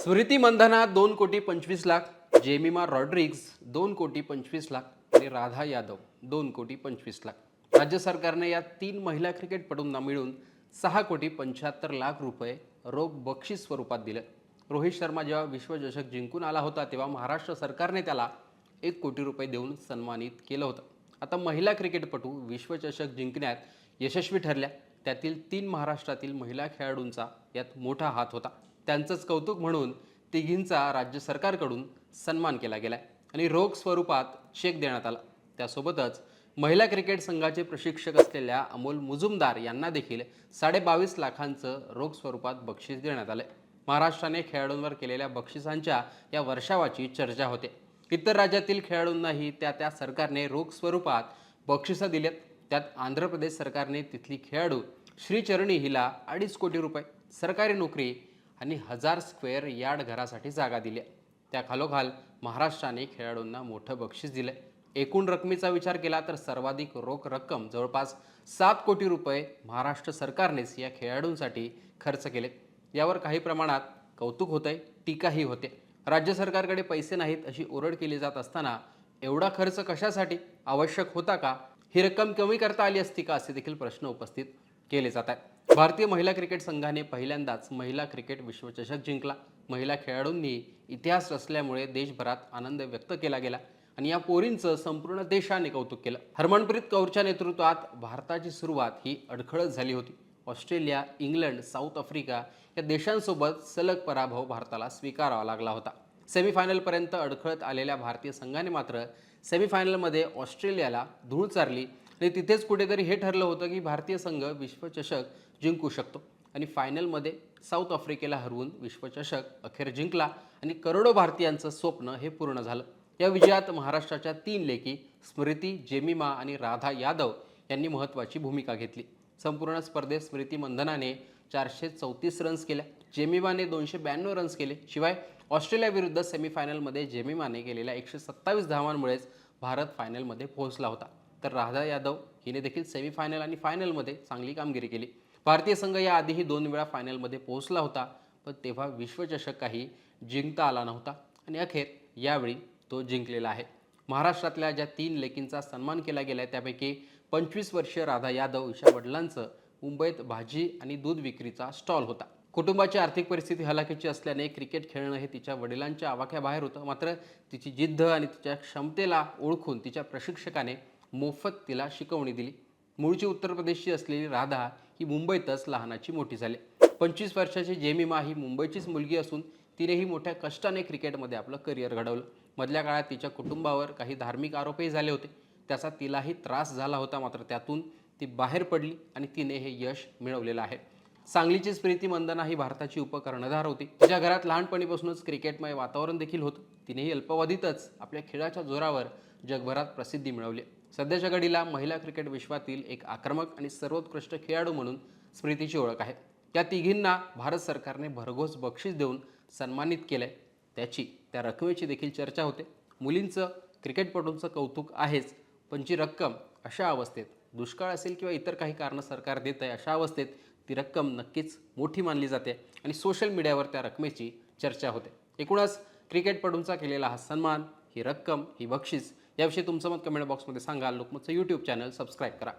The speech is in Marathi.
स्मृती मंधना दोन कोटी पंचवीस लाख जेमिमा रॉड्रिग्ज दोन कोटी पंचवीस लाख आणि राधा यादव दोन कोटी पंचवीस लाख. राज्य सरकारने या तीन महिला क्रिकेटपटूंना मिळून सहा कोटी पंच्याहत्तर लाख रुपये रोख बक्षीस स्वरूपात दिलं. रोहित शर्मा जेव्हा विश्वचषक जिंकून आला होता तेव्हा महाराष्ट्र सरकारने त्याला एक कोटी रुपये देऊन सन्मानित केलं होतं. आता महिला क्रिकेटपटू विश्वचषक जिंकण्यात यशस्वी ठरल्या. त्यातील तीन महाराष्ट्रातील महिला खेळाडूंचा यात मोठा हात होता. त्यांचंच कौतुक म्हणून तिघींचा राज्य सरकारकडून सन्मान केला गेलाय. आणि रोख स्वरूपात चेक देण्यात आला. त्यासोबतच महिला क्रिकेट संघाचे प्रशिक्षक असलेल्या अमोल मुजुमदार यांना देखील साडेबावीस लाखांचं रोख स्वरूपात बक्षीस देण्यात आलं महाराष्ट्राने खेळाडूंवर केलेल्या बक्षिसांच्या या वर्षावाची चर्चा होते. इतर राज्यातील खेळाडूंनाही त्या त्या सरकारने रोख स्वरूपात बक्षिसं दिलेत. त्यात आंध्र प्रदेश सरकारने तिथली खेळाडू श्रीचरणी हिला अडीच कोटी रुपये सरकारी नोकरी आणि हजार स्क्वेअर यार्ड घरासाठी जागा दिल्या त्या खालोखाल महाराष्ट्राने खेळाडूंना मोठं बक्षीस दिलं. एकूण रकमेचा विचार केला तर सर्वाधिक रोख रक्कम जवळपास सात कोटी रुपये महाराष्ट्र सरकारनेच या खेळाडूंसाठी खर्च केले. यावर काही प्रमाणात कौतुक होतंय टीकाही होते. राज्य सरकारकडे पैसे नाहीत अशी ओरड केली जात असताना एवढा खर्च कशासाठी? आवश्यक होता का? ही रक्कम कमी करता आली असती का? असे देखील प्रश्न उपस्थित केले जात आहेत. भारतीय महिला क्रिकेट संघाने पहिल्यांदाच महिला क्रिकेट विश्वचषक जिंकला. महिला खेळाडूंनी इतिहास रचल्यामुळे देशभरात आनंद व्यक्त केला गेला आणि या पोरींचं संपूर्ण देशाने कौतुक केलं. हरमनप्रीत कौरच्या नेतृत्वात भारताची सुरुवात ही अडखळत झाली होती. ऑस्ट्रेलिया इंग्लंड साऊथ आफ्रिका या देशांसोबत सलग पराभव भारताला स्वीकारावा लागला होता. सेमीफायनलपर्यंत अडखळत आलेल्या भारतीय संघाने मात्र सेमीफायनलमध्ये ऑस्ट्रेलियाला धूळ चारली आणि तिथेच कुठेतरी हे ठरलं होतं की भारतीय संघ विश्वचषक जिंकू शकतो. आणि फायनलमध्ये साऊथ आफ्रिकेला हरवून विश्वचषक अखेर जिंकला आणि करोडो भारतीयांचं स्वप्न हे पूर्ण झालं. या विजयात महाराष्ट्राच्या तीन लेखी स्मृती जेमिमा आणि राधा यादव यांनी महत्त्वाची भूमिका घेतली. संपूर्ण स्पर्धेत स्मृती मंधनाने चारशे चौतीस रन्स केल्या जेमिमाने दोनशे ब्याण्णव रन्स केले. शिवाय ऑस्ट्रेलियाविरुद्ध सेमीफायनलमध्ये जेमिमाने केलेल्या एकशे सत्तावीस धावांमुळेच भारत फायनलमध्ये पोहोचला होता. तर राधा यादव हिने देखील सेमीफायनल आणि फायनलमध्ये चांगली कामगिरी केली. भारतीय संघ याआधीही दोन वेळा फायनलमध्ये पोहोचला होता पण तेव्हा विश्वचषक काही जिंकता आला नव्हता आणि अखेर यावेळी तो जिंकलेला आहे. महाराष्ट्रातल्या ज्या तीन लेकींचा सन्मान केला गेला आहे त्यापैकी पंचवीस वर्षीय राधा यादव हिच्या वडिलांचं मुंबईत भाजी आणि दूध विक्रीचा स्टॉल होता. कुटुंबाची आर्थिक परिस्थिती हलाखीची असल्याने क्रिकेट खेळणं हे तिच्या वडिलांच्या आवाक्याबाहेर होतं. मात्र तिची जिद्द आणि तिच्या क्षमतेला ओळखून तिच्या प्रशिक्षकाने मोफत तिला शिकवणी दिली. मूळची उत्तर प्रदेशची असलेली राधा ही मुंबईतच लहानाची मोठी झाली. पंचवीस वर्षाची जेमिमा ही मुंबईचीच मुलगी असून तिनेही मोठ्या कष्टाने क्रिकेटमध्ये आपलं करिअर घडवलं. मधल्या काळात तिच्या कुटुंबावर काही धार्मिक आरोपही झाले होते. त्याचा तिलाही त्रास झाला होता मात्र त्यातून ती बाहेर पडली आणि तिने हे यश मिळवलेलं आहे. सांगलीची स्मृती मंदना ही भारताची उपकर्णधार होती. तिच्या घरात लहानपणीपासूनच क्रिकेटमय वातावरण देखील होतं. तिनेही अल्पावधीतच आपल्या खेळाच्या जोरावर जगभरात प्रसिद्धी मिळवली. सध्याच्या घडीला महिला क्रिकेट विश्वातील एक आक्रमक आणि सर्वोत्कृष्ट खेळाडू म्हणून स्मृतीची ओळख आहे. त्या तिघींना भारत सरकारने भरघोस बक्षीस देऊन सन्मानित केलं आहे त्याची त्या रकमेची देखील चर्चा होते. मुलींचं क्रिकेटपटूंचं कौतुक आहेच पण जी रक्कम अशा अवस्थेत दुष्काळ असेल किंवा इतर काही कारणं सरकार देत आहे अशा अवस्थेत ती रक्कम नक्कीच मोठी मानली जाते आणि सोशल मीडियावर त्या रकमेची चर्चा होते. एकूणच क्रिकेटपटूंचा केलेला हा सन्मान ही रक्कम ही बक्षीस याविषयी तुमचं मत कमेंट बॉक्समध्ये सांगा. लोकमतचं यूट्यूब चॅनल सबस्क्राईब करा.